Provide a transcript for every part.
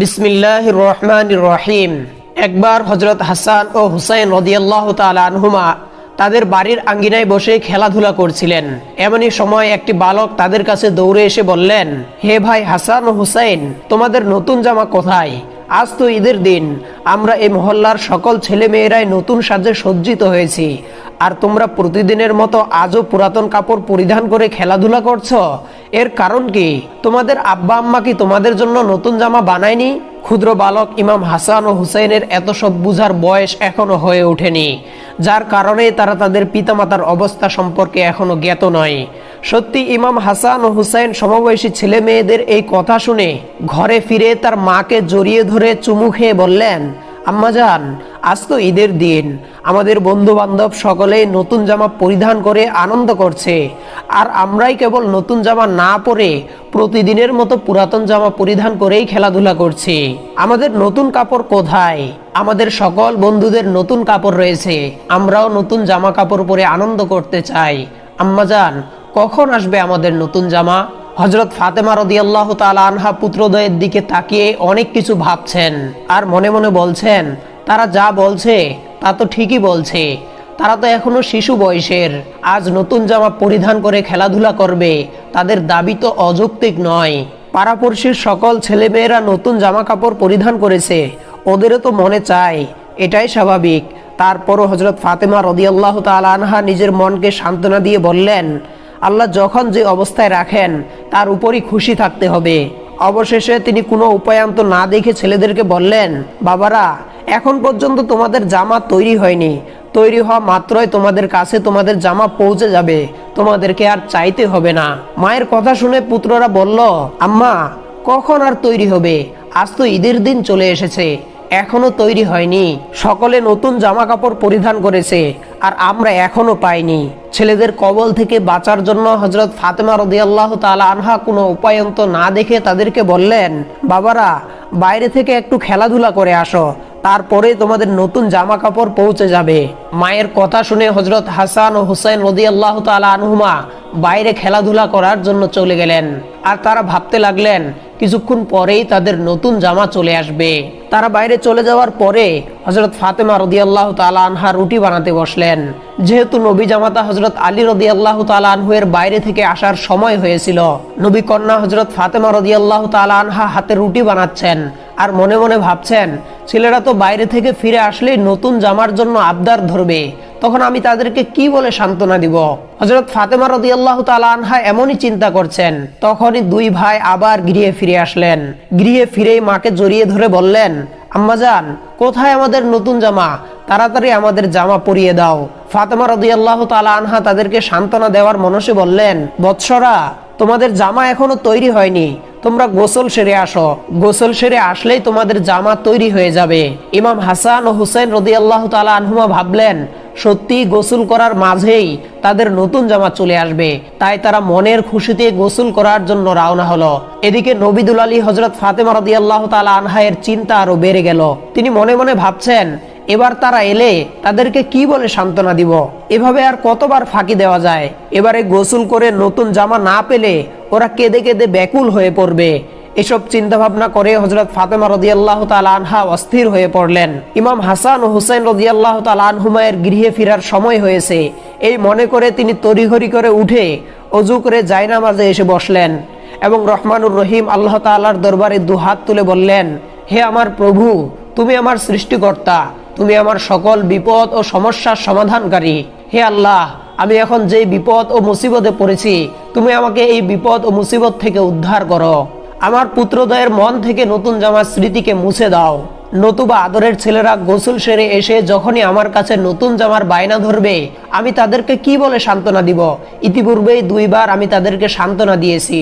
বিসমিল্লাহ রহমান রহিম। একবার হজরত হাসান ও হুসাইন রদিয়াল্লাহ তালহুমা তাদের বাড়ির আঙ্গিনায় বসে খেলাধুলা করছিলেন। এমনই সময় একটি বালক তাদের কাছে দৌড়ে এসে বললেন, হে ভাই হাসান ও হুসাইন, তোমাদের নতুন জামা কোথায়? আজ তো ঈদের দিন। আমরা এই মহল্লার সকল ছেলে মেয়েরাই নতুন সাজে সজ্জিত হয়েছি। আর তোমরা প্রতিদিনের মতো আজও পুরাতন কাপড় পরিধান করে খেলাধুলা করছ? এর কারণ কি? তোমাদের আব্বা আম্মা কি তোমাদের জন্য নতুন জামা বানায়নি? ক্ষুদ্র বালক ইমাম হাসান ও হুসাইনের এত সব বুঝার বয়স এখনও হয়ে ওঠেনি, যার কারণে তারা তাদের পিতামাতার অবস্থা সম্পর্কে এখনও জ্ঞাত নয়। সত্যি, ইমাম হাসান ও হুসাইন সমবয়সী ছেলে মেয়েদের এই কথা শুনে ঘরে ফিরে তার মাকে জড়িয়ে ধরে চুমু খেয়ে বললেন আম্মাজান আজ তো ঈদের দিন। আমাদের বন্ধু বান্ধব সকলেই নতুন জামা পরিধান করে আনন্দ করছে। আর আমরাই কেবল নতুন জামা না পরে প্রতিদিনের মতো পুরাতন জামা পরিধান করেই খেলাধুলা করছি। আমাদের নতুন কাপড় কোথায়? আমাদের সকল বন্ধুদের নতুন কাপড় রয়েছে। আমরাও নতুন জামা কাপড় পরে আনন্দ করতে চাই। আম্মাজান, কখন আসবে আমাদের নতুন জামা? হজরত ফাতেমা রদিয়াল্লাহ তালা আনহা পুত্রদয়ের দিকে তাকিয়ে অনেক কিছু ভাবছেন আর মনে মনে বলছেন, তারা যা বলছে তা তো ঠিকই বলছে। তারা তো এখনও শিশু বয়সের। আজ নতুন জামা পরিধান করে খেলাধুলা করবে। তাদের দাবি তো অযৌক্তিক নয়। পাড়াপড়শির সকল ছেলেমেয়েরা নতুন জামা কাপড় পরিধান করেছে। ওদেরও তো মনে চায় এটাই স্বাভাবিক। তারপরও হজরত ফাতেমা রদিয়াল্লাহ তালা আনহা নিজের মনকে সান্ত্বনা দিয়ে বললেন, আল্লাহ যখন যে অবস্থায় রাখেন, তার উপরই খুশি থাকতে হবে। অবশেষে তিনি কোনো উপায়ান্ত না দেখে ছেলেদেরকে বললেন, বাবারা, এখন পর্যন্ত তোমাদের জামা তৈরি হয়নি। তৈরি হওয়া মাত্রই তোমাদের কাছে তোমাদের জামা পৌঁছে যাবে। তোমাদেরকে আর চাইতে হবে না। মায়ের কথা শুনে পুত্ররা বলল, আম্মা, কখন আর তৈরি হবে? আজ তো ঈদের দিন চলে এসেছে। এখনও তৈরি হয়নি। সকলে নতুন জামা কাপড় পরিধান করেছে। আর আমরা এখনও পাইনি। ছেলেদের কবল থেকে বাঁচার জন্য হজরত ফাতেমা রদিয়াল্লাহ তালা আনহা কোনো উপায়ন্ত না দেখে তাদেরকে বললেন, বাবারা, বাইরে থেকে একটু খেলাধুলা করে আসো, তারপরে তোমাদের নতুন জামা কাপড় পৌঁছে যাবে। মায়ের কথা শুনে হজরত হাসান ও হুসাইন রদিয়াল্লাহ তালা আনহুমা বাইরে খেলাধুলা করার জন্য চলে গেলেন। আর তারা ভাবতে লাগলেন, কিছুক্ষণ পরেই তাদের নতুন জামা চলে আসবে। তারা বাইরে চলে যাওয়ার পরে হজরত ফাতেমা রদিয়াল্লাহ তালা আনহা রুটি বানাতে বসলেন। again. যেহেতু নবী জামাতা হজরত আলী রদিয়াল্লাহ তালা আনহুয়ের বাইরে থেকে আসার সময় হয়েছিল। নবী কন্যা হজরত ফাতেমা রদিয়াল্লাহ তালা আনহা হাতে রুটি বানাচ্ছেন আর মনে মনে ভাবছেন, ছেলেরা তো বাইরে থেকে ফিরে আসলেই নতুন জামার জন্য আবদার ধরবে। তখন আমি তাদেরকে কি বলে সান্ত্বনা দিব? হজরত ফাতেমা রদি আল্লাহ আনহা এমনই চিন্তা করছেন। তখনই দুই ভাই আবার গৃহে ফিরে আসলেন। গৃহে ফিরেই মাকে জড়িয়ে ধরে বললেন, আম্মাজান, কোথায় আমাদের নতুন জামা? তাড়াতাড়ি আমাদের জামা পরিয়ে দাও। ফাতেমা রদি আল্লাহ আনহা তাদেরকে সান্ত্বনা দেওয়ার মনসে বললেন, বৎসরা, তোমাদের জামা এখনও তৈরি হয়নি। তোমরা গোসল সেরে আসো। গোসল সেরে আসলেই তোমাদের জামা তৈরি হয়ে যাবে। ইমাম হাসান ও হুসেন রদি আল্লাহ তালা আনহুমা ভাবলেন, সত্যি গোসল করার মাঝেই তাদের নতুন জামা চলে আসবে। তাই তারা মনের খুশিতে গোসল করার জন্য রওনা হলো। এদিকে নবিদুল আলী হজরত ফাতেমা রদি আল্লাহ তালা আনহায়ের চিন্তা আরও বেড়ে গেল। তিনি মনে মনে ভাবছেন এবার তারা এলে তাদেরকে কি বলে সান্ত্বনা দিব? এভাবে আর কতবার ফাঁকি দেওয়া যায়? এবারে গোসল করে নতুন জামা না পেলে ওরা কেঁদে কেঁদে ব্যাকুল হয়ে পড়বে। এসব চিন্তা ভাবনা করে হজরত ফাতেমা রদিয়াল্লাহ তাল আনহা অস্থির হয়ে পড়লেন। ইমাম হাসান ও হুসাইন রদিয়াল্লাহ তাল আনহুমায়ের গৃহে ফেরার সময় হয়েছে। এই মনে করে তিনি তড়িঘড়ি করে উঠে অজু করে জায়নামাজে এসে বসলেন এবং রহমানুর রহিম আল্লাহ তাল্লার দরবারে দুহাত তুলে বললেন, হে আমার প্রভু, তুমি আমার সৃষ্টিকর্তা। তুমি আমার সকল বিপদ ও সমস্যার সমাধানকারী। হে আল্লাহ, আমি এখন যে বিপদ ও মুসিবতে পড়েছি, তুমি আমাকে এই বিপদ ও মুসিবত থেকে উদ্ধার করো। আমার পুত্রদয়ের মন থেকে নতুন জামার স্মৃতিকে মুছে দাও। নতুবা আদরের ছেলেরা গোসল সেরে এসে যখনই আমার কাছে নতুন জামার বায়না ধরবে, আমি তাদেরকে কি বলে সান্ত্বনা দিব? ইতিপূর্বেই দুইবার আমি তাদেরকে সান্ত্বনা দিয়েছি।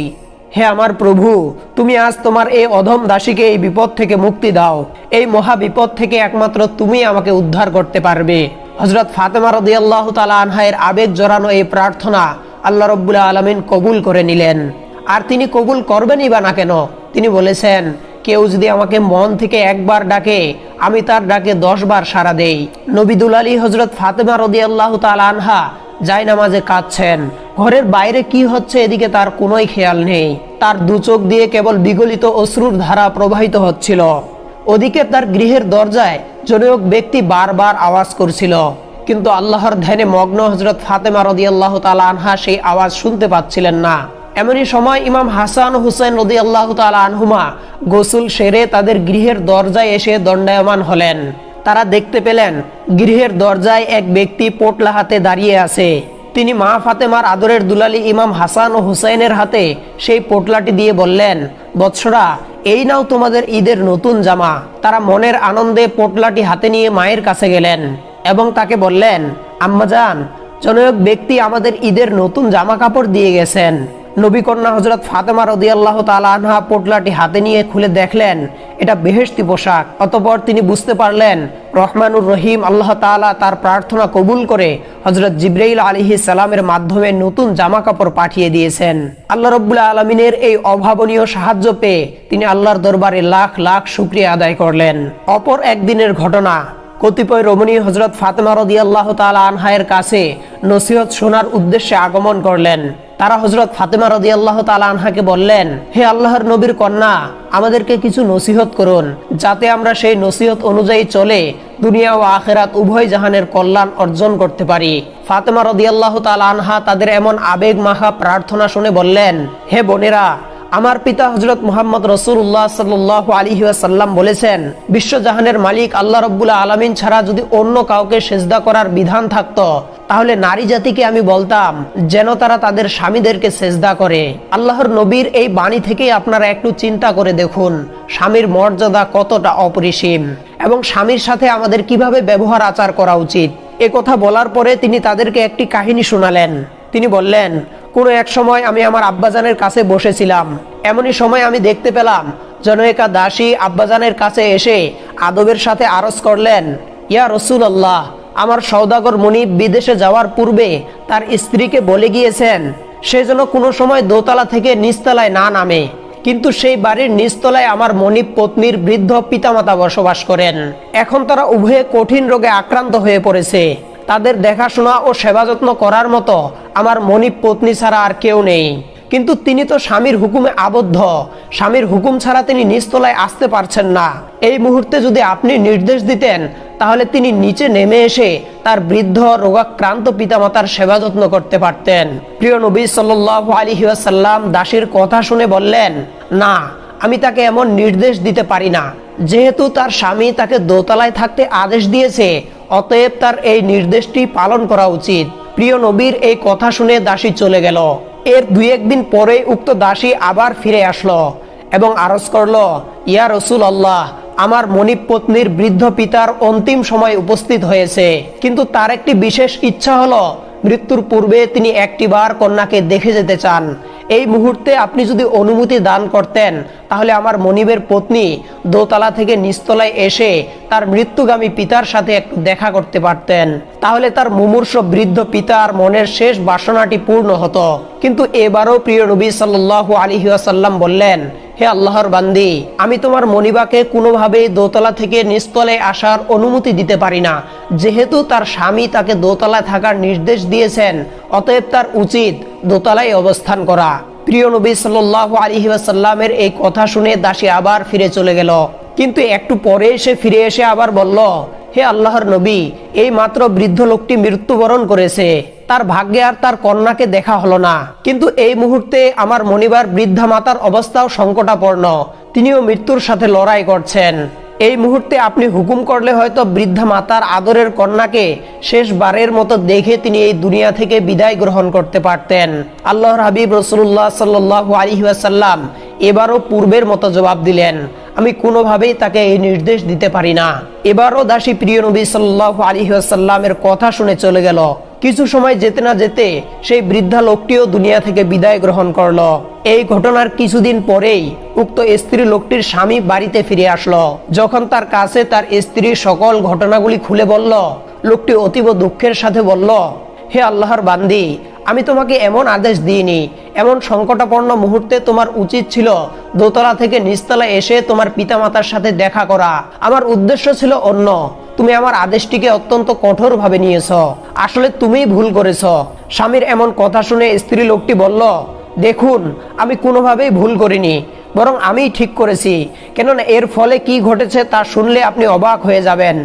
হে আমার প্রভু, তুমি আজ তোমার এই অধম দাসীকে এই বিপদ থেকে মুক্তি দাও। এই মহা বিপদ থেকে একমাত্র তুমি আমাকে উদ্ধার করতে পারবে। হজরত ফাতেমা রদিয়াল্লাহ তালা আনহায়ের আবেগ জড়ানো এই প্রার্থনা আল্লাহ রব্বুল্লাহ আলমিন কবুল করে নিলেন। আর তিনি কবুল করবেনই বা না কেন? তিনি বলেছেন, কেউ যদি আমাকে মন থেকে একবার ডাকে, আমি তার ডাকে দশ বার সাড়া দেই। নবিদুল আলী হজরত ফাতেমা রদিয়াল্লাহ তালা আনহা যাই নামাজে কাঁদছেন। ঘরের বাইরে কি হচ্ছে এদিকে তার কোনোই খেয়াল নেই। তার দু চোখ দিয়ে কেবল বিগলিত অশ্রুর ধারা প্রবাহিত হচ্ছিল। ওদিকে তার গৃহের দরজায় জনৈক ব্যক্তি বারবার আওয়াজ করছিল। কিন্তু আল্লাহর ধ্যানে মগ্ন হজরত ফাতেমা রদি আল্লাহ আনহা সেই আওয়াজ শুনতে পাচ্ছিলেন না। এমনই সময় ইমাম হাসান হুসেন রদি আল্লাহ আনহুমা গোসুল সেরে তাদের গৃহের দরজায় এসে দণ্ডায়মান হলেন। তারা দেখতে পেলেন, গৃহের দরজায় এক ব্যক্তি পোটলা হাতে দাঁড়িয়ে আছে। তিনি মা ফাতেমার আদরের দুলালি ইমাম হাসান ও হুসাইনের হাতে সেই পোটলাটি দিয়ে বললেন, বৎসরা, এই নাও তোমাদের ঈদের নতুন জামা। তারা মনের আনন্দে পোটলাটি হাতে নিয়ে মায়ের কাছে গেলেন এবং তাকে বললেন, আম্মাজান, জনক ব্যক্তি আমাদের ঈদের নতুন জামা কাপড় দিয়ে গেছেন। নবী কন্যা হজরত ফাতেমা রদি আল্লাহ আনহা পোটলাটি হাতে নিয়ে খুলে দেখলেন, এটা বেহেশতি পোশাক। অতপর তিনি বুঝতে পারলেন, রহমানুর রহিম আল্লাহ তাআলা তার প্রার্থনা কবুল করে হজরত জিব্রাইল আলিহি সালামের মাধ্যমে নতুন জামা কাপড় পাঠিয়ে দিয়েছেন। আল্লাহ রব্বুল্লাহ আলমিনের এই অভাবনীয় সাহায্য পেয়ে তিনি আল্লাহর দরবারে লাখ লাখ শুক্রিয়া আদায় করলেন। অপর একদিনের ঘটনা, কতিপয় রমণী হজরত ফাতেমা রদি আল্লাহ তালা আনহায়ের কাছে নসিহত শোনার উদ্দেশ্যে আগমন করলেন। তারা হজরত ফাতেমা রদি আল্লাহ তালা আনহাকে বললেন, হে আল্লাহর নবীর কন্যা, আমাদেরকে কিছু নসিহত করুন, যাতে আমরা সেই নসিহত অনুযায়ী চলে দুনিয়া ও আখেরাত উভয় জাহানের কল্যাণ অর্জন করতে পারি। ফাতেমা রদি আল্লাহ তালা আনহা তাদের এমন আবেগ মাখা প্রার্থনা শুনে বললেন, হে বোনেরা আমার পিতা হজরত মোহাম্মদ রসুল্লাহ সাল্লাহ আলী সাল্লাম বলেছেন, বিশ্বজাহানের মালিক আল্লাহ রব্বুল্লাহ আলমিন ছাড়া যদি অন্য কাউকে সেজদা করার বিধান থাকতো, তাহলে নারী জাতিকে আমি বলতাম, যেন তারা তাদের স্বামীদেরকে সেজদা করে। আল্লাহর নবীর এই বাণী থেকেই আপনারা একটু চিন্তা করে দেখুন, স্বামীর মর্যাদা কতটা অপরিসীম এবং স্বামীর সাথে আমাদের কীভাবে ব্যবহার আচার করা উচিত। এ কথা বলার পরে তিনি তাদেরকে একটি কাহিনী শোনালেন। তিনি বললেন কোনো এক সময় আমি আমার আব্বাজানের কাছে বসেছিলাম। এমনই সময় আমি দেখতে পেলাম, জনৈকা দাসী আব্বাজানের কাছে এসে আদবের সাথে আরজ করলেন, ইয়া রসুল আল্লাহ আমার সৌদাগর মনিব বিদেশে যাওয়ার পূর্বে তার স্ত্রীকে বলে গিয়েছেন, সে যেন কোনো সময় দোতলা থেকে নিচতলায় না নামে, কিন্তু সেই বাড়ির নিচতলায় আমার মনিব পত্নীর বৃদ্ধ পিতামাতা বসবাস করেন। এখন তারা উভয়ে কঠিন রোগে আক্রান্ত হয়ে পড়েছে। তাদের দেখাশোনা ও সেবা যত্ন করার মতো আমার মনিব পত্নী ছাড়া আর কেউ নেই। কিন্তু তিনি তো স্বামীর হুকুমে আবদ্ধ। স্বামীর হুকুম ছাড়া তিনি নিচতলায় আসতে পারছেন না। এই মুহূর্তে যদি আপনি নির্দেশ দিতেন, তাহলে তিনি নিচে নেমে এসে তার বৃদ্ধ রোগাক্রান্ত পিতামাতার সেবা যত্ন করতে পারতেন। প্রিয় নবী সাল্লাহ আলী সাল্লাম দাসীর কথা শুনে বললেন, না, আমি তাকে এমন নির্দেশ দিতে পারি না। যেহেতু তার স্বামী তাকে দোতলায় থাকতে আদেশ দিয়েছে অতএব তার এই নির্দেশটি পালন করা উচিত। প্রিয় নবীর এই কথা শুনে দাসী চলে গেল। এর দুই একদিন পরে উক্ত দাসী আবার ফিরে আসলো এবং আরজ করল, ইয়া রসুল আল্লাহ আমার মনিব পত্নীর বৃদ্ধ পিতার অন্তিম সময় উপস্থিত হয়েছে। কিন্তু তার একটি বিশেষ ইচ্ছা হলো মৃত্যুর পূর্বে তিনি একটিবার কন্যাকে দেখে যেতে চান। এই মুহূর্তে আপনি যদি অনুমতি দান করতেন, তাহলে আমার মনিবের পত্নী দোতলা থেকে নিস্তলায় এসে তার মৃত্যুগামী পিতার সাথে একটু দেখা করতে পারতেন। তাহলে তার মুমূর্ষ বৃদ্ধ পিতার মনের শেষ বাসনাটি পূর্ণ হতো। কিন্তু এবারও প্রিয় নবী সাল্লাহ আলিহাসাল্লাম বললেন হে আল্লাহর বান্দি, আমি তোমার মনিবাকে কোনোভাবেই দোতলা থেকে নিস্তলে আসার অনুমতি দিতে পারি না। যেহেতু তার স্বামী তাকে দোতলায় থাকার নির্দেশ দিয়েছেন, অতএব তার উচিত দোতলায় অবস্থান করা। প্রিয় নবী সাল্লাহ আলহি আসাল্লামের এই কথা শুনে দাসী আবার ফিরে চলে গেল। কিন্তু একটু পরে সে ফিরে এসে আবার বলল, হে আল্লাহর নবী, এই মাত্র বৃদ্ধ লোকটি মৃত্যুবরণ করেছে। তার ভাগ্যে আর তার কন্যাকে দেখা হলো না। কিন্তু এই মুহূর্তে আমার মনিবার বৃদ্ধা মাতার অবস্থাও সংকটাপন্ন। তিনিও মৃত্যুর সাথে লড়াই করছেন। এই মুহূর্তে আপনি হুকুম করলে হয়তো বৃদ্ধা মাতার আদরের কন্যাকে শেষবারের মতো দেখে তিনি এই দুনিয়া থেকে বিদায় গ্রহণ করতে পারতেন। আল্লাহর হাবিব রসুল্লাহ সাল্লাহ আলহিহাসাল্লাম এবারও পূর্বের মতো জবাব দিলেন, আমি কোনোভাবেই তাকে এই নির্দেশ দিতে পারি না। এবারও দাসী প্রিয় নবী সাল্লাহ আলহিহাসাল্লামের কথা শুনে চলে গেল। কিছু সময় যেতে না যেতে সেই বৃদ্ধা লোকটিও দুনিয়া থেকে বিদায় গ্রহণ করল। এই ঘটনার কিছুদিন পরেই উক্ত স্ত্রী লোকটির স্বামী বাড়িতে ফিরে আসলো। যখন তার কাছে তার স্ত্রীর সকল ঘটনাগুলি খুলে বলল, লোকটি অতীব দুঃখের সাথে বলল, হে আল্লাহর বান্দি, আমি তোমাকে এমন আদেশ দিইনি এমন সংকটাপন্ন মুহূর্তে তোমার উচিত ছিল দোতলা থেকে নিচতলা এসে তোমার পিতামাতার সাথে দেখা করা। আমার উদ্দেশ্য ছিল অন্য। তুমি আমার আদেশটিকে অত্যন্ত কঠোরভাবে নিয়েছ। আসলে তুমিই ভুল করেছ। স্বামীর এমন কথা শুনে স্ত্রী লোকটি বলল, দেখুন, আমি কোনোভাবেই ভুল করিনি। বরং আমি ঠিক করেছি। কেননা এর ফলে কি ঘটেছে তা শুনলে আপনি অবাক হয়ে যাবেন।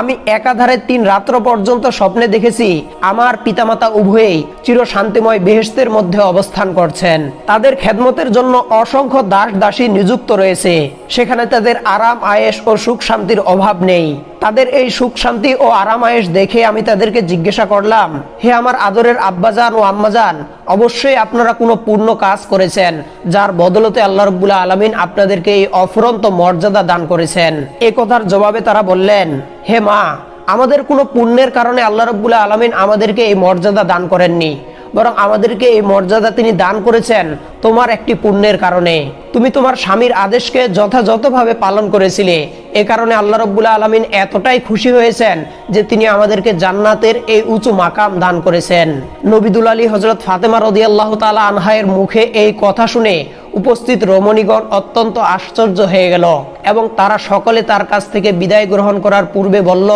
আমি একাধারে তিন রাত্র পর্যন্ত স্বপ্নে দেখেছি, আমার পিতামাতা উভয়েই চির শান্তিময় বেহেস্তের মধ্যে অবস্থান করছেন। তাদের খেদমতের জন্য অসংখ্য দাস দাসী নিযুক্ত রয়েছে। সেখানে তাদের আরাম আয়েস ও সুখ শান্তির অভাব নেই। তাদের এই সুখ শান্তি ও আরাম আয়েস দেখে আমি তাদেরকে জিজ্ঞাসা করলাম, হে আমার আদরের আব্বাজান ও আম্মাজান, অবশ্যই আপনারা কোনো পূর্ণ কাজ করেছেন, যার বদলতে আল্লাহ রব্বুল্লাহ আলমিন আপনাদেরকে এই অফুরন্ত মর্যাদা দান করেছেন? এ কথার জবাবে তারা বললেন, হে মা, আমাদের কোনো পুণ্যের কারণে আল্লাহ রব্বুল্লাহ আলমিন আমাদেরকে এই মর্যাদা দান করেননি। বরং আমাদেরকে এই মর্যাদা তিনি দান করেছেন তোমার একটি পুণ্যের কারণে। তুমি তোমার স্বামীর আদেশকে যথাযথভাবে পালন করেছিলে। এ কারণে আল্লাহ রব্বুল্লাহ আলমিন এতটাই খুশি হয়েছেন যে তিনি আমাদেরকে জান্নাতের এই উঁচু মাকাম দান করেছেন। নবিদুল আলী হজরত ফাতেমা রদি আল্লাহ তালা আনহায়ের মুখে এই কথা শুনে উপস্থিত রমণীগণ অত্যন্ত আশ্চর্য হয়ে গেল এবং তারা সকলে তার কাছ থেকে বিদায় গ্রহণ করার পূর্বে বলল,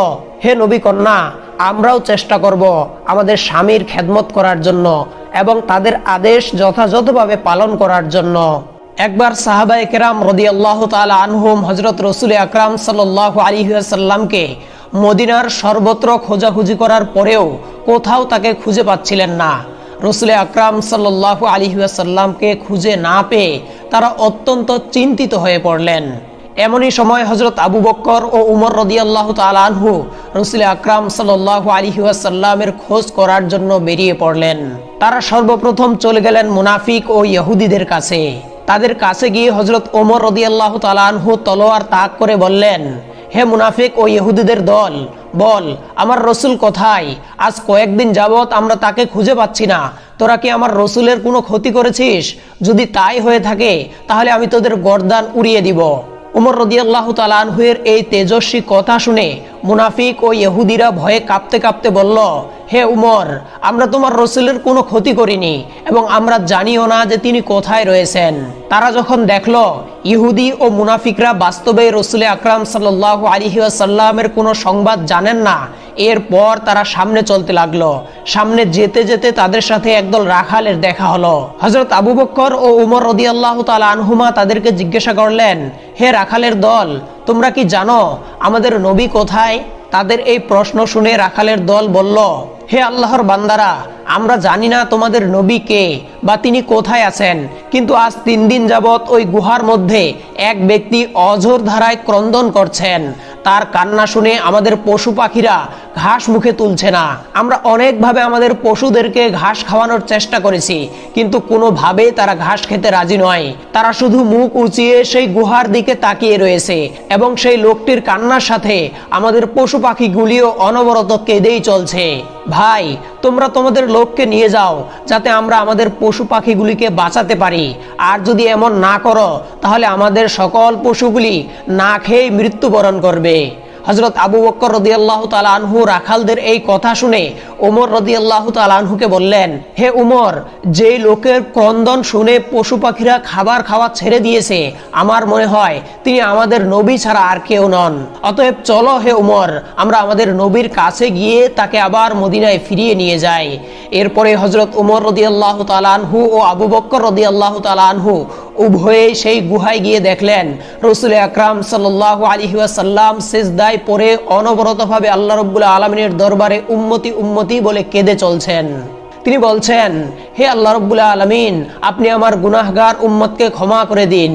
হে নবী কন্যা আমরাও চেষ্টা করব আমাদের স্বামীর খেদমত করার জন্য এবং তাদের আদেশ যথাযথভাবে পালন করার জন্য। একবার সাহাবা একরাম রদি আল্লাহ তালা আনহুম হজরত রসুল আকরাম সাল্লাহ আলী সাল্লামকে মদিনার সর্বত্র খোঁজাখুঁজি করার পরেও কোথাও তাকে খুঁজে পাচ্ছিলেন না। রসুল আকরাম সাল্লাহ আলী সাল্লামকে খুঁজে না পেয়ে তারা অত্যন্ত চিন্তিত হয়ে পড়লেন। এমনই সময় হজরত আবু বক্কর ও উমর রদিয়াল্লাহ তালানহু রসুল আকরাম সাল্লাহ আলী সাল্লামের খোঁজ করার জন্য বেরিয়ে পড়লেন। তারা সর্বপ্রথম চলে গেলেন মুনাফিক ও ইহুদিদের কাছে। তাদের কাছে গিয়ে হজরত ওমর রদিয়াল্লাহ তালানহু তলোয়ার তাক করে বললেন, হে মুনাফিক ও ইহুদিদের দল, বল, আমার রসুল কোথায়? আজ কয়েকদিন যাবৎ আমরা তাকে খুঁজে পাচ্ছি না। তোরা কি আমার রসুলের কোনো ক্ষতি করেছিস? যদি তাই হয়ে থাকে, তাহলে আমি তোদের গরদান উড়িয়ে দিব। উমর রদিয়াল্লাহ তালানহুয়ের এই তেজস্বী কথা শুনে মুনাফিক ও ইহুদিরা ভয়ে কাঁপতে কাঁপতে বলল, হে উমর, আমরা তোমার রসুলের কোনো ক্ষতি করিনি এবং আমরা জানিও না যে তিনি কোথায় রয়েছেন। তারা যখন দেখল, ইহুদি ও মুনাফিকরা বাস্তবে রসুলে আকরাম সাল্লাহ আলিহাসাল্লামের কোনো সংবাদ জানেন না এরপর তারা সামনে চলতে লাগল। সামনে যেতে যেতে তাদের সাথে একদল রাখালের দেখা হলো। হজরত আবু বক্কর ও উমর রদি আল্লাহ আনহুমা তাদেরকে জিজ্ঞাসা করলেন, হে রাখালের দল, তোমরা কি জানো আমাদের নবী কোথায়? তাদের এই প্রশ্ন শুনে রাখালের দল বলল হে আল্লাহর বান্দারা, আমরা জানি না তোমাদের নবী কে বা তিনি কোথায় আছেন, কিন্তু আজ তিন দিন যাবৎ ওই গুহার মধ্যে এক ব্যক্তি অঝোর ধারায় ক্রন্দন করছেন। তার কান্না শুনে আমাদের পশু পাখিরা ঘাস মুখে তুলছে না। আমরা অনেকভাবে আমাদের পশুদেরকে ঘাস খাওয়ানোর চেষ্টা করেছি, কিন্তু কোনোভাবেই তারা ঘাস খেতে রাজি নয়। তারা শুধু মুখ উঁচিয়ে সেই গুহার দিকে তাকিয়ে রয়েছে এবং সেই লোকটির কান্নার সাথে আমাদের পশু পাখিগুলিও অনবরত কেঁদেই চলছে। ভাই, তোমরা তোমাদের লোককে নিয়ে যাও, যাতে আমরা আমাদের পশু পাখিগুলিকে বাঁচাতে পারি। আর যদি এমন না করো, তাহলে আমাদের সকল পশুগুলি না খেয়ে মৃত্যুবরণ করবে। হজরত আবু বক্কর রদি আল্লাহ তালানহু রাখালদের এই কথা শুনে ওমর রদি আল্লাহ তালানহুকে বললেন, হে উমর যেই লোকের ক্রন্দন শুনে পশু পাখিরা খাবার খাওয়া ছেড়ে দিয়েছে, আমার মনে হয় তিনি আমাদের নবী ছাড়া আর কেউ নন। অতএব চলো হে উমর আমরা আমাদের নবীর কাছে গিয়ে তাকে আবার মদিনায় ফিরিয়ে নিয়ে যাই। এরপরে হজরত উমর রদি আল্লাহ তালানহু ও আবু বক্কর রদি আল্লাহ তালানহু উভয়ে সেই গুহায় গিয়ে দেখলেন, রসুল আকরাম সাল্লাহ আলহিউসাল্লাম শেষদায় পরে অনবরতভাবে আল্লাহ রব্বুল আলমিনের দরবারে উম্মতি উম্মতি বলে কেঁদে চলছেন। তিনি বলছেন, হে আল্লাহ রব্বুল্লাহ আলমিন, আপনি আমার গুনাহগার উম্মতকে ক্ষমা করে দিন।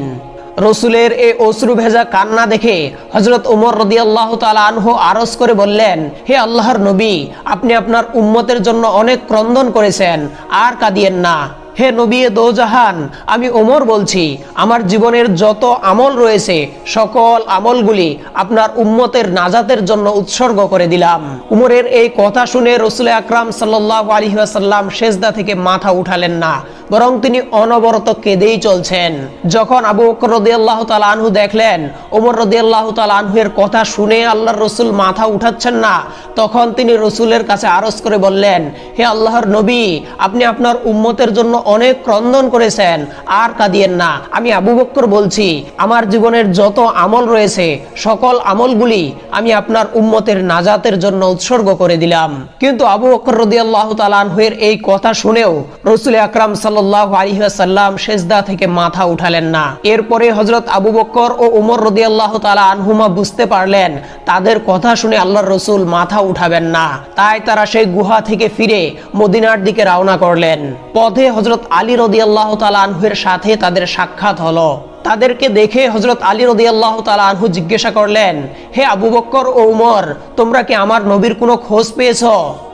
রসুলের এই অশ্রু ভেজা কান্না দেখে হজরত উমর রদি আল্লাহ আনহু আরস করে বললেন, হে আল্লাহর নবী, আপনি আপনার উম্মতের জন্য অনেক ক্রন্দন করেছেন, আর কাঁদিয়েন না। হে নবী দোজাহান, আমি ওমর বলছি, আমার জীবনের যত আমল রয়েছে, সকল আমলগুলি আপনার উম্মতের নাজাতের জন্য উৎসর্গ করে দিলাম। উমরের এই কথা শুনে রসুল আকরাম সাল্লাহ আলহিহাসাল্লাম শেষদা থেকে মাথা উঠালেন না। বরং তিনি অনবরত কেঁদেই চলছেন। যখন আবু বকর রদিয়াল্লাহ তালা আনহু দেখলেন, ওমর রদিয়াল্লাহ তালা আনহুয়ের কথা শুনে আল্লাহর রসুল মাথা উঠাচ্ছেন না, তখন তিনি রসুলের কাছে আরজ করে বললেন, হে আল্লাহর নবী, আপনি আপনার উম্মতের জন্য অনেক ক্রন্দন করেছেন, আর কাঁদিয়েন না। আমি আবু বক্কর বলছি, আমার জীবনের যত আমল রয়েছে, সকল আমলগুলি আমি আপনার উম্মতের নাজাতের জন্য উৎসর্গ করে দিলাম। কিন্তু আবু বক্কর রদিয়াল্লাহ তালানহুয়ের এই কথা শুনেও রসুল আকরাম সাল্লাহ আলিহাসাল্লাম সেজদা থেকে মাথা উঠালেন না। এরপরে হজরত আবু বক্কর ও উমর রদিয়াল্লাহ তালা আনহুমা বুঝতে পারলেন, তাদের কথা শুনে আল্লাহর রসুল মাথা উঠাবেন না। তাই তারা সেই গুহা থেকে ফিরে মদিনার দিকে রওনা করলেন। পথে হজরত আলী রদিয়াল্লাহ তালা আনহুয়ের সাথে তাদের সাক্ষাৎ হলো। তাদেরকে দেখে হজরত আলী রদি আল্লাহ তালা আনহু জিজ্ঞাসা করলেন, হে আবু বক্কর ও উমর, তোমরা কি আমার নবীর কোনো খোঁজ পেয়েছ?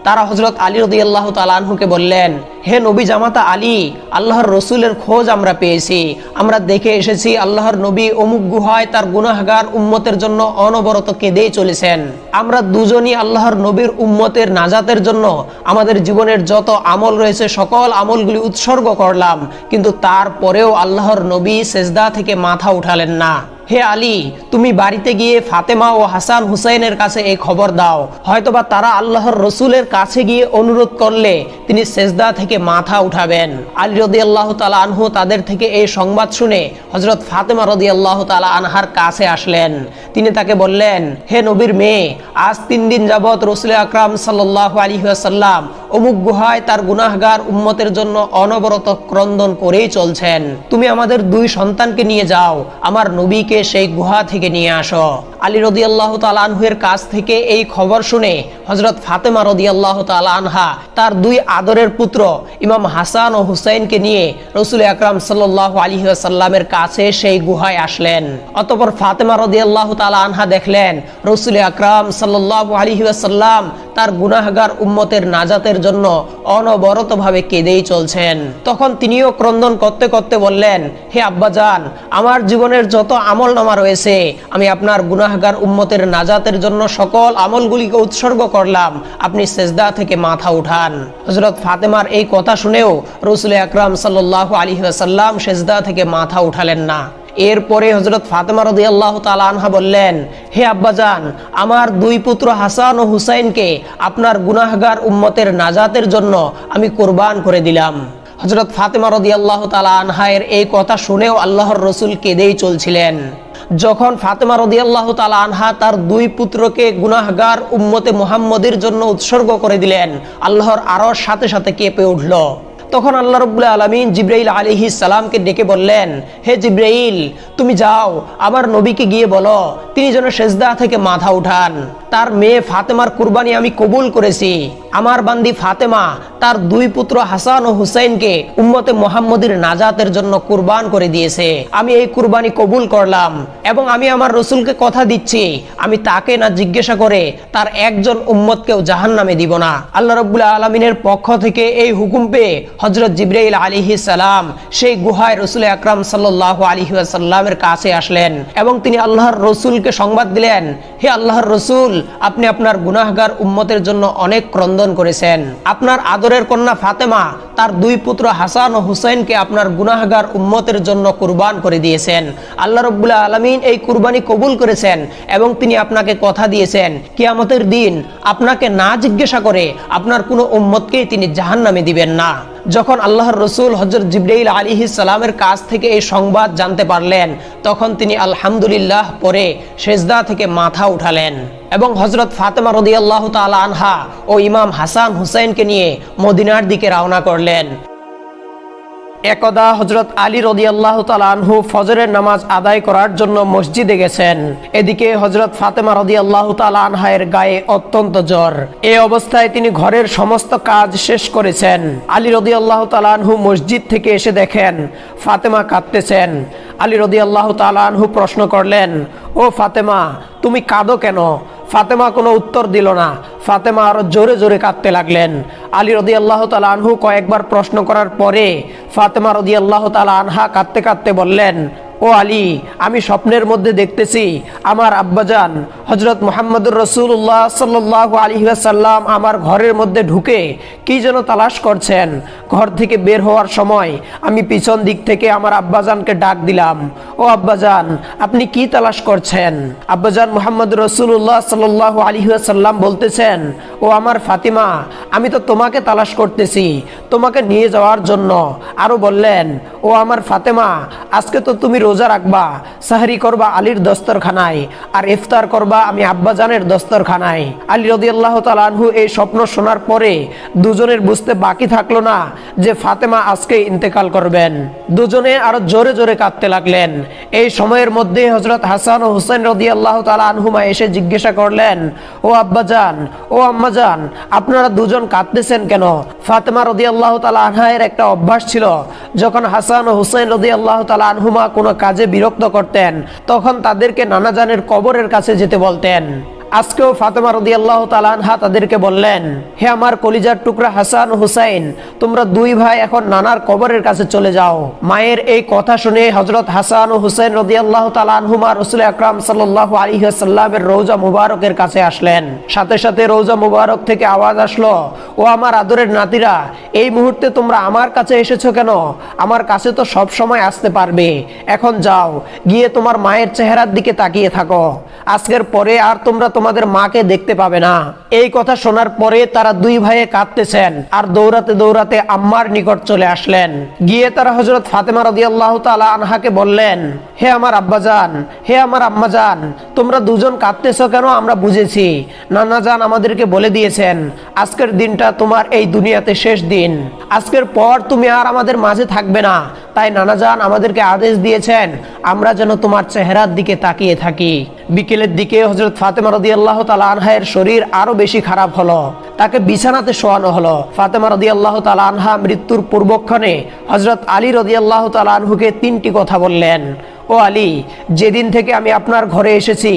তারা হজরত আলী রদি আল্লাহ তালাহুকে বললেন, হে নবী জামাতা আলী, আল্লাহর রসুলের খোঁজ আমরা পেয়েছি। আমরা দেখে এসেছি আল্লাহর নবী অমুক গুহায় তার গুনাহগার উম্মতের জন্য অনবরত কেঁদেই চলেছেন। আমরা দুজনই আল্লাহর নবীর উম্মতের নাজাতের জন্য আমাদের জীবনের যত আমল রয়েছে, সকল আমলগুলি উৎসর্গ করলাম। কিন্তু তারপরেও আল্লাহর নবী সেজদা থেকে মাথা উঠালেন না। হে আলী, তুমি বাড়িতে গিয়ে ফাতেমা ও হাসান হুসাইনের কাছে এই খবর দাও। হয়তোবা তারা আল্লাহর রসুলের কাছে গিয়ে অনুরোধ করলে তিনি সেজদা থেকে মাথা উঠাবেন। আলী রদি আল্লাহ তালা আনহু তাদের থেকে এই সংবাদ শুনে হজরত ফাতেমা রদি আল্লাহ তালা আনহার কাছে আসলেন। তিনি তাকে বললেন, হে নবীর মেয়ে, আজ তিন দিন যাবৎ রসুল আকরাম সাল্লাহ আলী সাল্লাম অমুক গুহায় তার গুনাহগার উম্মতের জন্য অনবরত ক্রন্দন করেই চলছেন। তুমি আমাদের দুই সন্তানকে নিয়ে যাও, আমার নবীকে সেই গুহা থেকে নিয়ে আসো। আলী রদি আল্লাহ তালানহুয়ের কাছ থেকে এই খবর শুনে হজরত ফাতেমা রদি আল্লাহ আনহা তার দুই আদরের পুত্র ইমাম হাসান ও হুসাইনকে নিয়ে রসুল আকরাম সাল্লাহ আলী সাল্লামের কাছে সেই গুহায় আসলেন। অতপর ফাতেমা রদি আল্লাহ আনহা দেখলেন রসুল আকরাম সাল্লাহ আলী সাল্লাম তার গুনাহগার উম্মতের নাজাতের জন্য অনবরতভাবে কেঁদেই চলছেন। তখন তিনিও ক্রন্দন করতে করতে বললেন, হে আব্বাজান, আমার জীবনের যত আমল নামা রয়েছে, আমি আপনার গুনাহগার উম্মতের নাজাতের জন্য সকল আমলগুলিকে উৎসর্গ করলাম। আপনি সেজদা থেকে মাথা উঠান। হজরত ফাতেমার এই কথা শুনেও রসুল আকরাম সাল্লাহ আলী সাল্লাম সেজদা থেকে মাথা উঠালেন না। এরপরে হজরত ফাতেমা রদি আল্লাহ আনহা বললেন, হে আব্বাজান, আমার দুই পুত্র হাসান ও হুসাইনকে আপনার গুনাহগার উম্মতের নাজাতের জন্য আমি কোরবান করে দিলাম। হজরত ফাতেমা রদি আল্লাহ তালা আনহায়ের এই কথা শুনেও আল্লাহর রসুল কেঁদেই চলছিলেন। যখন ফাতেমা রদি আল্লাহ তালা আনহা তার দুই পুত্রকে গুনাহগার উম্মতে মোহাম্মদের জন্য উৎসর্গ করে দিলেন, আল্লাহর আরও সাথে সাথে কেঁপে উঠল। তখন আল্লাহ রব্বুল আলমিন জিব্রাইল আলিহি সালামকে ডেকে বললেন, হে জিব্রাইল, তুমি যাও, আমার নবীকে গিয়ে বলো, তিনি যেন সেজদা থেকে মাথা উঠান। তার মেয়ে ফাতেমার কুরবানি আমি কবুল করেছি। আমার বান্দি ফাতেমা, তার দুই পুত্র হাসান ও হুসাইনকে উম্মতে মোহাম্মদের নাজাতের জন্য কুরবান করে দিয়েছে। আমি এই কুরবানি কবুল করলাম এবং আমি আমার রসুলকে কথা দিচ্ছি। আমি তাকে না জিজ্ঞাসা করে তার একজন উম্মতকেও জাহান নামে দিব না। আল্লাহ রব্বুল্লাহ আলমিনের পক্ষ থেকে এই হুকুম পেয়ে হজরত জিব্রাইল আলিহি সালাম সেই গুহায় রসুল আকরাম সাল্লাহ আলিহি কাছে আসলেন এবং তিনি আল্লাহর রসুলকে সংবাদ দিলেন, হে আল্লাহর রসুল, আপনি আপনার গুনাহগার উম্মতের জন্য অনেক ক্রন্দন করেছেন। আপনার আদরের কন্যা ফাতেমা, তার দুই পুত্র হাসান ও হুসাইনকে আপনার গুনাহগার উম্মতের জন্য কুরবান করে দিয়েছেন। আল্লাহ রব্বুল্লাহ আলমিন এই কুরবানি কবুল করেছেন এবং তিনি আপনাকে কথা দিয়েছেন, কিয়ামতের দিন আপনাকে না জিজ্ঞাসা করে আপনার কোনো উম্মতকেই তিনি জাহান নামে দিবেন না। যখন আল্লাহর রসুল হজর জিব্রাইল আলিহি সালামের কাছ থেকে এই সংবাদ জানতে পারলেন, তখন তিনি আলহামদুলিল্লাহ পরে সেজদা থেকে মাথা উঠালেন এবং হজরত ফাতেমা রদি আল্লাহ তালা আনহা ও ইমাম হাসান হুসাইনকে নিয়ে মদিনার দিকে রওনা করলেন। একদা হজরত আলী রদি আল্লাহ আনহু ফজরের নামাজ আদায় করার জন্য মসজিদে গেছেন। এদিকে হজরত ফাতেমা রদি আল্লাহ আনহায়ের গায়ে অত্যন্ত জ্বর। এ অবস্থায় তিনি ঘরের সমস্ত কাজ শেষ করেছেন। আলী রদি আল্লাহ আনহু মসজিদ থেকে এসে দেখেন, ফাতেমা কাঁদতেছেন। আলী রদি আল্লাহ আনহু প্রশ্ন করলেন, ও ফাতেমা, তুমি কাঁদো কেন? ফাতেমা কোনো উত্তর দিল না। ফাতেমা আরও জোরে জোরে কাঁদতে লাগলেন। আলী রদি আল্লাহ তালা আনহু কয়েকবার প্রশ্ন করার পরে ফাতেমা রদি আল্লাহ তালা আনহা কাঁদতে কাঁদতে বললেন ও আলী, আমি স্বপ্নের মধ্যে দেখতেছি আমার আব্বাজান হজরত মোহাম্মদুর রসুল্লাহ সাল্লাহ আমার ঘরের মধ্যে ঢুকে কি যেন তালাশ করছেন। ঘর থেকে বের হওয়ার সময় আমি পিছন দিক থেকে আমার আব্বাজানকে ডাক দিলাম, ও আব্বাজান, আপনি কি তালাশ করছেন? আব্বাজান মোহাম্মদ রসুল্লাহ সাল্লাহ সাল্লাম বলতেছেন, ও আমার ফাতিমা, আমি তো তোমাকে তালাশ করতেছি, তোমাকে নিয়ে যাওয়ার জন্য। আরও বললেন, ও আমার ফাতেমা, আজকে তো তুমি রোজা রাখবা, সাহারি করবা আলীর দস্তরখানায়, আর ইফতার করবা আমি আব্বাজানের দস্তরখানায়। আলী রদি আল্লাহ তালহু এই স্বপ্ন শোনার পরে দুজনের বুঝতে বাকি থাকল না যে ফাতেমা আজকে ইন্তেকাল করবেন। দুজনে আরও জোরে জোরে কাঁদতে লাগলেন। এই সময়ের মধ্যে হজরত হাসান ও হুসেন রদি আল্লাহ আনহুমা এসে জিজ্ঞাসা করলেন, ও আব্বাজান, ও আম্মাজান, আপনারা দুজন কাঁদতেছেন কেন? ফাতেমা রদি আল্লাহ তালা আনহায়ের একটা অভ্যাস ছিল, যখন হাসান ও হুসেন রদি আল্লাহ তালা আনহুমা কোনো কাজে বিরক্ত করতেন তখন তাদেরকে নানাজানের কবরের কাছে যেতে বলতেন। আজকেও ফাতেমা রদি আল্লাহ তালানহা তাদেরকে বললেন, হে আমার কলিজার টুকরা হাসান হুসাইন, তোমরা দুই ভাই এখন নানার কবরের কাছে চলে যাও। মায়ের এই কথা শুনে হজরত হাসান হুসাইন রদি আল্লাহ তালানহুমা রসুল আকরাম সাল্লাহ আলী সাল্লামের রৌজা মুবারকের কাছে আসলেন। সাথে সাথে রৌজা মুবারক থেকে আওয়াজ আসলো, ও আমার আদরের নাতিরা, এই মুহূর্তে তোমরা আমার কাছে এসেছ কেন? আমার কাছে তো সব সময় আসতে পারবে। এখন যাও, গিয়ে তোমার মায়ের চেহারার দিকে তাকিয়ে থাকো। আজকের পরে আর তোমরা তোমাদের মাকে দেখতে পাবে না। এই কথা শোনার পরে তারা দুই ভাইয়ে কাঁদতেছেন আর দৌড়াতে দৌড়াতে আম্মার নিকট চলে আসলেন। গিয়ে তারা হজরত ফাতেমা রদি আল্লাহ তালা আনহাকে বললেন, হে আমার আব্বাজান, হে আমার আম্মাজান, তোমরা দুজন কাঁদতেছ কেন? আমরা বুঝেছি। নানা জান আমাদেরকে বলে দিয়েছেন, আজকের দিনটা তোমার এই দুনিয়াতে শেষ দিন। আজকের পর তুমি আর আমাদের মাঝে থাকবে না। তাই নানা জান আমাদেরকে আদেশ দিয়েছেন, আমরা যেন তোমার চেহারার দিকে তাকিয়ে থাকি। বিকেলের দিকে হজরত ফাতেমা রদি আল্লাহ তালা আনহায়ের শরীর আরও বেশি খারাপ হলো। তাকে বিছানাতে শোয়ানো হলো। ফাতেমা রদি আল্লাহ তালা আনহা মৃত্যুর পূর্বক্ষণে হজরত আলী রদি আল্লাহ তালা আনহুকে তিনটি কথা বললেন। ও আলী, যেদিন থেকে আমি আপনার ঘরে এসেছি,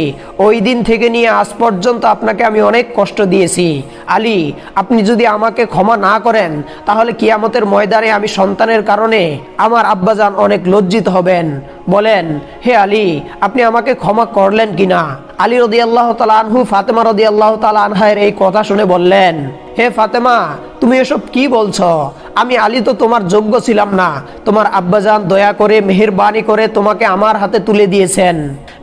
ওই দিন থেকে নিয়ে আজ পর্যন্ত আপনাকে আমি অনেক কষ্ট দিয়েছি। আলী, আপনি যদি আমাকে ক্ষমা না করেন, তাহলে কিয়ামতের ময়দানে আমি সন্তানের কারণে আমার আব্বাজান অনেক লজ্জিত হবেন। বলেন, হে আলী, আপনি আমাকে ক্ষমা করলেন কিনা? আলী রদি আল্লাহ আনহু, ফাতেমা রদি আল্লাহ আনহায়ের এই কথা শুনে বললেন, হে ফাতেমা, তুমি এসব কি বলছো? আমি আলী তো তোমার যোগ্য ছিলাম না। তোমার আব্বাজান দয়া করে, মেহেরবানি করে তোমাকে আমার হাতে তুলে দিয়েছেন।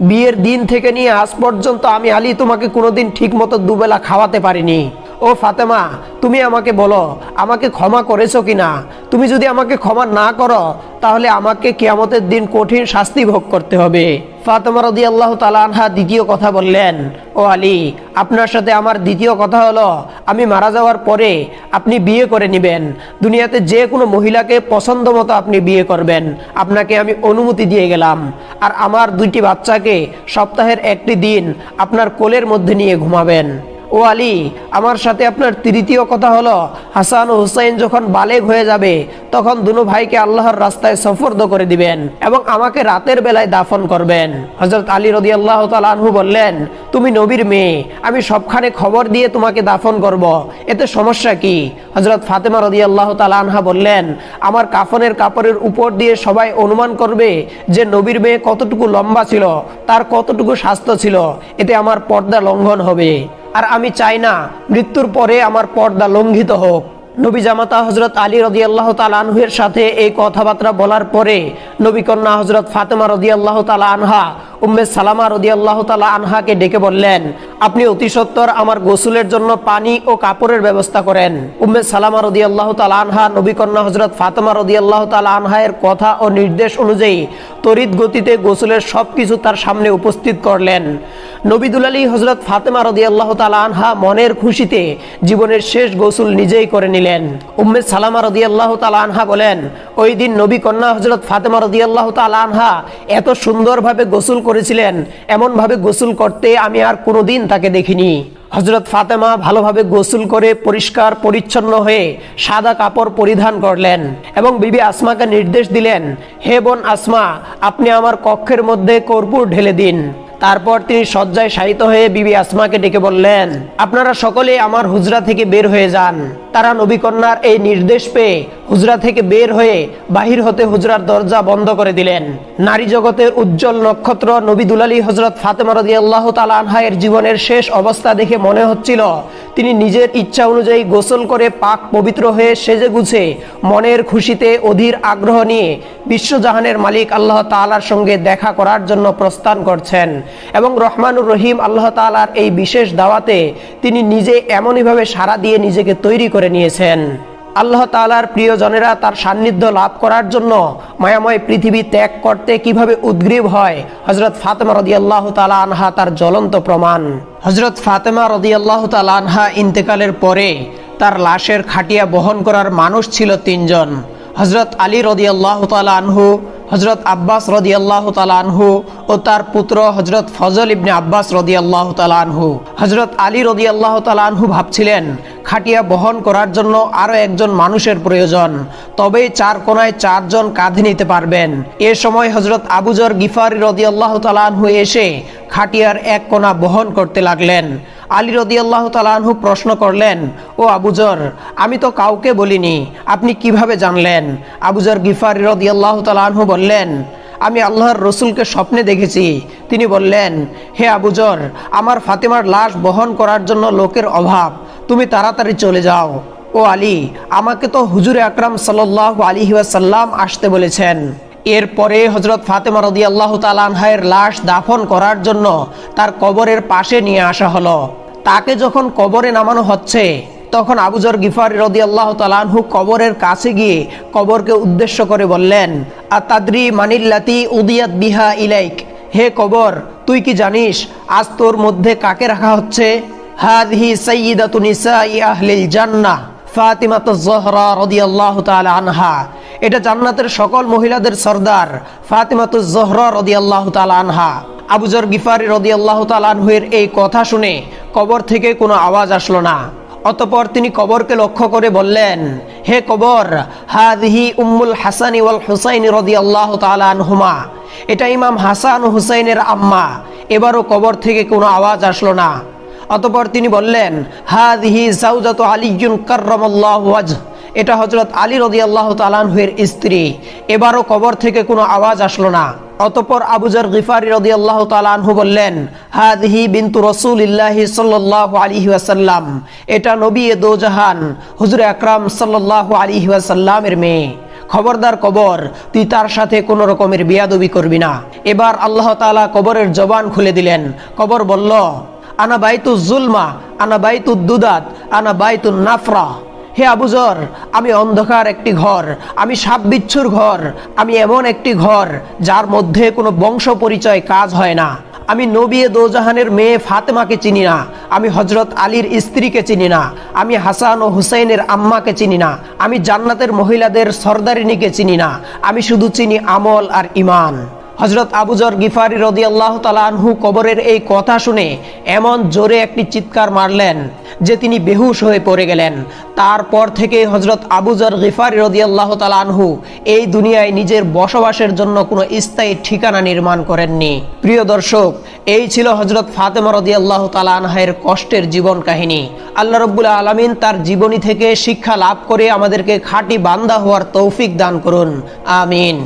বিয়ের দিন থেকে নিয়ে আজ পর্যন্ত আমি আলী তোমাকে কোনোদিন ঠিক মতো দুবেলা খাওয়াতে পারিনি। ও ফাতেমা, তুমি আমাকে বলো, আমাকে ক্ষমা করেছ কিনা? তুমি যদি আমাকে ক্ষমা না করো, তাহলে আমাকে কিয়ামতের দিন কঠিন শাস্তি ভোগ করতে হবে। ফাতেমা রদি আল্লাহ তালানহা দ্বিতীয় কথা বললেন, ও আলী, আপনার সাথে আমার দ্বিতীয় কথা হলো, আমি মারা যাওয়ার পরে আপনি বিয়ে করে নেবেন। দুনিয়াতে যে কোনো মহিলাকে পছন্দ মতো আপনি বিয়ে করবেন। আপনাকে আমি অনুমতি দিয়ে গেলাম। আর আমার দুইটি বাচ্চাকে সপ্তাহের একটি দিন আপনার কোলের মধ্যে নিয়ে ঘুমাবেন। ও আলী, আমার সাথে আপনার তৃতীয় কথা হলো, হাসান ও হুসাইন যখন বালেগ হয়ে যাবে, তখন দুনো ভাইকে আল্লাহর রাস্তায় সফর্দ করে দিবেন এবং আমাকে রাতের বেলায় দাফন করবেন। হজরত আলী রদি আল্লাহ তালহু বললেন, তুমি নবীর মেয়ে, আমি সবখানে খবর দিয়ে তোমাকে দাফন করব। এতে সমস্যা কি? হজরত ফাতেমা রদি আল্লাহ তালহা বললেন, আমার কাফনের কাপড়ের উপর দিয়ে সবাই অনুমান করবে যে নবীর মেয়ে কতটুকু লম্বা ছিল, তার কতটুকু স্বাস্থ্য ছিল। এতে আমার পর্দা লঙ্ঘন হবে। আর আমি চাই না মৃত্যুর পরে আমার পর্দা লঙ্ঘিত হোক। নবী জামাতা হজরত আলী রদি আল্লাহ আনহুয়ের সাথে এই কথাবার্তা বলার পরে নবী কন্যা হজরত ফাতেমা রদি আল্লাহ তালা আনহা, উম্মে সালামা রদি আল্লাহ তালা আনহাকে ডেকে বললেন, আপনি অতি সত্তর আমার গোসলের জন্য পানি ও কাপড়ের ব্যবস্থা করেন। উম্মে সালামা রদি আল্লাহ তালা আনহা, নবী কন্যা হজরত ফাতেমা রদি আল্লাহ তালা আনহায়ের কথা ও নির্দেশ অনুযায়ী তড়িৎ গতিতে গোসলের সব কিছু তার সামনে উপস্থিত করলেন। নবিদুল আলী হজরত ফাতেমা রদি আল্লাহ তালা আনহা মনের খুশিতে জীবনের শেষ গোসুল নিজেই করে নিলেন। উম্মে সালামা রদি আল্লাহ আনহা বলেন, ওই দিন নবী কন্যা হজরত ফাতেমা রদি আল্লাহ আনহা এত সুন্দরভাবে গোসল করেছিলেন, এমনভাবে গোসল করতে আমি আর কোনোদিন তাকে দেখিনি। হজরত ফাতেমা ভালোভাবে গোসল করে পরিষ্কার, পরিচ্ছন্ন হয়ে সাদা কাপড় পরিধান করলেন এবং বিবি আসমাকে নির্দেশ দিলেন, হে বোন আসমা, আপনি আমার কক্ষের মধ্যে কর্পূর ঢেলে দিন। তারপর তিনি শয্যায় শায়িত হয়ে বিবি আসমাকে ডেকে বললেন, আপনারা সকলে আমার হুজরা থেকে বের হয়ে যান। তারা নবীকন্যার এই নির্দেশ পেয়ে হুজরা থেকে বের হয়ে বাহির হতে হুজরার দরজা বন্ধ করে দিলেন। নারী জগতের উজ্জ্বল নক্ষত্র নবী দুলালী হজরত ফাতেমা রদি আল্লাহ তালা আনহায়ের জীবনের শেষ অবস্থা দেখে মনে হচ্ছিল, তিনি নিজের ইচ্ছা অনুযায়ী গোসল করে পাক পবিত্র হয়ে সেজে গুছে মনের খুশিতে অধীর আগ্রহ নিয়ে বিশ্বজাহানের মালিক আল্লাহ তালার সঙ্গে দেখা করার জন্য প্রস্থান করছেন এবং রহমানুর রহিম আল্লাহ তালার এই বিশেষ দাওয়াতে তিনি নিজে এমনইভাবে সাড়া দিয়ে নিজেকে তৈরি করে নিয়েছেন। আল্লাহ তালার প্রিয়জনেরা তার সান্নিধ্য লাভ করার জন্য মায়াময় পৃথিবী ত্যাগ করতে কীভাবে উদ্গ্রীব হয়? হজরত ফাতেমা রদি আল্লাহ তালা আনহা তার জ্বলন্ত প্রমাণ। হজরত ফাতেমা রদি আল্লাহ তালা আনহা ইন্তেকালের পরে তার লাশের খাটিয়া বহন করার মানুষ ছিল তিনজন। হজরত আলী রদি আল্লাহ তালা আনহু হজরত আব্বাস রদি আল্লাহ আনহু ও তার পুত্র হজরত ফজল ইবনে আব্বাস রদি আল্লাহ আনহু। হজরত আলী রদি আল্লাহ আনহু ভাবছিলেন খাটিয়া বহন করার জন্য আরও একজন মানুষের প্রয়োজন। তবেই চার কোনায় চারজন কাঁধে নিতে পারবেন। এ সময় হজরত আবুজর গিফারি আল্লাহ আনহু এসে খাটিয়ার এক কোনা বহন করতে লাগলেন। আলী রদি আল্লাহ তালাহু প্রশ্ন করলেন, ও আবুজর আমি তো কাউকে বলিনি, আপনি কীভাবে জানলেন? আবুজর গিফারি রদি আল্লাহ তালাহু বললেন, আমি আল্লাহর রসুলকে স্বপ্নে দেখেছি। তিনি বললেন, হে আবুজর আমার ফাতেমার লাশ বহন করার জন্য লোকের অভাব। তুমি তাড়াতাড়ি চলে যাও। ও আলী, আমাকে তো হুজুর আকরাম সাল্লাহ আলী ওয়াসাল্লাম আসতে বলেছেন। এরপরে হজরত ফাতেমা রদি আল্লাহ তালানহায়ের লাশ দাফন করার জন্য তার কবরের পাশে নিয়ে আসা হলো। তাকে যখন কবরে নামানো হচ্ছে, তখন আবুজর গিফার রদি আল্লাহ তালানহু কবরের কাছে গিয়ে কবরকে উদ্দেশ্য করে বললেন, আতাদ্রি মানিল্লাতি উদিয়াত বিহা ইলাইক। হে কবর, তুই কি জানিস, আজ তোর মধ্যে কাকে রাখা হচ্ছে? হাদহি সৈয়দাতু নিসাই আহলিল জান্নাহ ফাতিমাত জহরা রদিয়াল্লাহ তাআলা আনহা। এটা জান্নাতের সকল মহিলাদের সর্দার ফাতিমাতু জহরা রদিয়াল্লাহ তাআলা আনহা। আবুজর গিফারি রদিয়াল্লাহ তাআলা আনহুয়ের এই কথা শুনে কবর থেকে কোনো আওয়াজ আসলো না। অতপর তিনি কবরকে লক্ষ্য করে বললেন, হে কবর হাদহি উম্মুল হাসানি ওয়াল হুসাইনি রদিয়াল্লাহ তাআলা আনহুমা। এটা ইমাম হাসান হুসাইনের আম্মা। এবারও কবর থেকে কোনো আওয়াজ আসলো না। অতপর তিনি বললেন হাদিহি জাউজাতু আলিয়ুন কাররামাল্লাহু এটা হজরত আলী রদি আল্লাহ তালানহের স্ত্রী। এবারও কবর থেকে কোনো আওয়াজ আসলো না। অতপর আবুজার গিফারি রদি আল্লাহ তালানহু বললেন হাদহি বিন্তু রসুল ইল্লাহি সাল্লাহ আলিহি ওয়াসাল্লাম। এটা নবী এ দোজাহান, হুজুর আকরাম সাল্লাহ আলিহি ওয়াসাল্লামের মেয়ে। খবরদার কবর, তুই তার সাথে কোনো রকমের বিয়াদবি করবি না। এবার আল্লাহ তালা কবরের জবান খুলে দিলেন। কবর বলল আনা বাইতু জুলমা, আনা বাইতু দুদাত, আনা বাইতু নাফরা। হে আবুজর আমি অন্ধকার একটি ঘর, আমি সাপ বিচ্ছুর ঘর, আমি এমন একটি ঘর, যার মধ্যে কোনো বংশ পরিচয় কাজ হয় না। আমি নবিয়ে দোজাহানের মেয়ে ফাতেমাকে চিনি না, আমি হজরত আলীর স্ত্রীকে চিনি না, আমি হাসান ও হুসাইনের আম্মাকে চিনি না, আমি জান্নাতের মহিলাদের সর্দারিনীকে চিনি না, আমি শুধু চিনি আমল আর ইমান হজরত আবুজর গিফারি রদি আল্লাহ তালানহু কবরের এই কথা শুনে এমন জোরে একটি চিৎকার মারলেন যে তিনি বেহুশ হয়ে পড়ে গেলেন। তারপর থেকে হজরত আবুজর গিফারি রদি আল্লাহ তালানহু এই দুনিয়ায় নিজের বসবাসের জন্য কোনো স্থায়ী ঠিকানা নির্মাণ করেননি। প্রিয় দর্শক, এই ছিল হজরত ফাতেমা রদি আল্লাহ তালানহের কষ্টের জীবন কাহিনী। আল্লাহ রব্বুল আলমিন তার জীবনী থেকে শিক্ষা লাভ করে আমাদেরকে খাঁটি বান্দা হওয়ার তৌফিক দান করুন। আমিন।